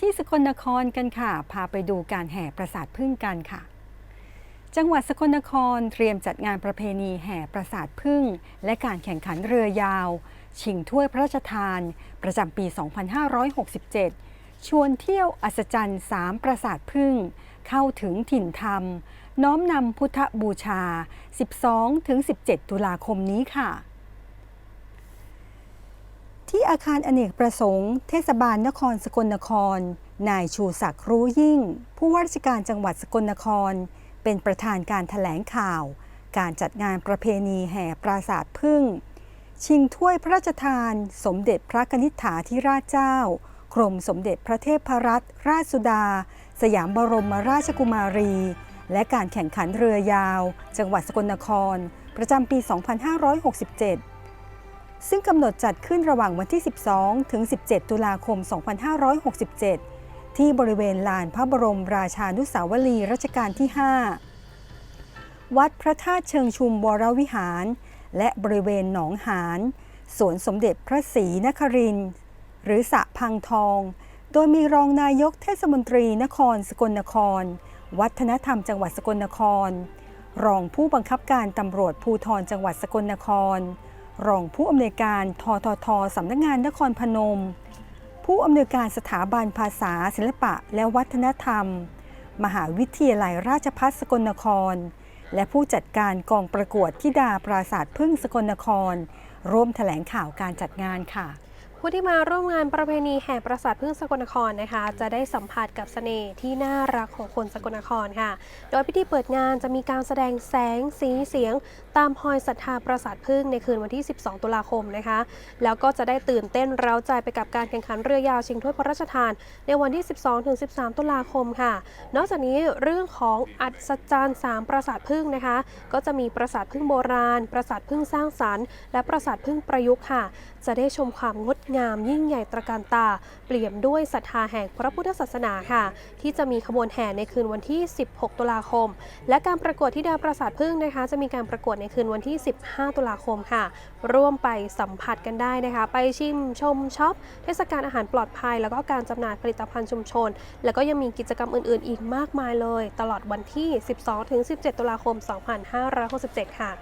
ที่สกลนครกันค่ะ พาไปดูการแห่ปราสาทพึ่งกันค่ะ จังหวัดสกลนครเตรียมจัดงานประเพณีแห่ปราสาทพึ่ง และการแข่งขันเรือยาว ชิงถ้วยพระราชทาน ประจำปี 2567 ชวนเที่ยวอัศจรรย์สามปราสาทพึ่ง เข้าถึงถิ่นธรรม น้อมนำพุทธบูชา 12-17 ตุลาคมนี้ค่ะ ที่อาคารอเนกประสงค์ เทศบาลนครสกลนคร นายชูศักดิ์รู้ยิ่ง ผู้ว่าราชการจังหวัดสกลนคร เป็นประธานการถแถลงข่าว การจัดงานประเพณีแห่ปราสาทพึ่ง ชิงถ้วยพระราชทาน สมเด็จพระกนิษฐาธิราชเจ้ากรมสมเด็จพระเทพรัตนราชสุดา สยามบรมราชกุมารี และการแข่งขันเรือยาว จังหวัดสกลนคร ประจำปี 2567 ซึ่งกำหนดจัดขึ้นระหว่างวันที่ 12 ถึง 17 ตุลาคม 2567 ที่บริเวณลานพระบรมราชานุสาวรีย์รัชกาลที่ 5 วัดพระธาตุเชิงชุมวรวิหาร และบริเวณหนองหานสวนสมเด็จพระศรีนครินทร์หรือสะพังทอง โดยมีรองนายกเทศมนตรีนครสกลนคร วัฒนธรรมจังหวัดสกลนคร รองผู้บังคับการตำรวจภูธรจังหวัดสกลนคร รองผู้อำนวยการทททสำนักงานนครพนม ผู้อำนวยการสถาบันภาษาศิลปะและวัฒนธรรม มหาวิทยาลัยราชภัฏสกลนคร และผู้จัดการกองประกวดทิดาปราศาสตร์พึ่งสกลนคร ร่วมแถลงข่าวการจัดงานค่ะ ผู้ที่มาร่วมงานประเพณีแห่ปราสาทพึ่งสกลนครนะคะ จะได้สัมผัสกับเสน่ห์ที่น่ารักของคนสกลนครค่ะ โดยพิธีเปิดงานจะมีการแสดงแสงสีเสียง ตามพอยศรัทธาปราสาทพึ่งในคืนวันที่ 12 ตุลาคมนะคะ แล้วก็จะได้ตื่นเต้นเร้าใจไปกับการแข่งขันเรือยาวชิงถ้วยพระราชทาน ในวันที่ 12-13 ตุลาคมค่ะ นอกจากนี้เรื่องของอัศจรรย์สามปราสาทพึ่งนะคะ ก็จะมีปราสาทพึ่งโบราณ ปราสาทพึ่งสร้างสรรค์ และปราสาทพึ่งประยุกต์ค่ะ จะได้ชมความงดงามยิ่งใหญ่ตระการตา เปลี่ยมด้วยศรัทธาแห่งพระพุทธศาสนาค่ะ ที่จะมีขบวนแห่ในคืนวันที่ 16 ตุลาคม และการประกวดที่ดาวปราสาทพึ่งนะคะ จะมีการประกวดในคืนวันที่ 15 ตุลาคมค่ะ ร่วมไปสัมผัสกันได้นะคะ ไปชิมชมช็อป เทศกาลอาหารปลอดภัย แล้วก็การจำหน่ายผลิตภัณฑ์ชุมชน แล้วก็ยังมีกิจกรรมอื่น ๆ อีกมากมายเลย ตลอดวันที่ 12-17 ตุลาคม 2567 ค่ะ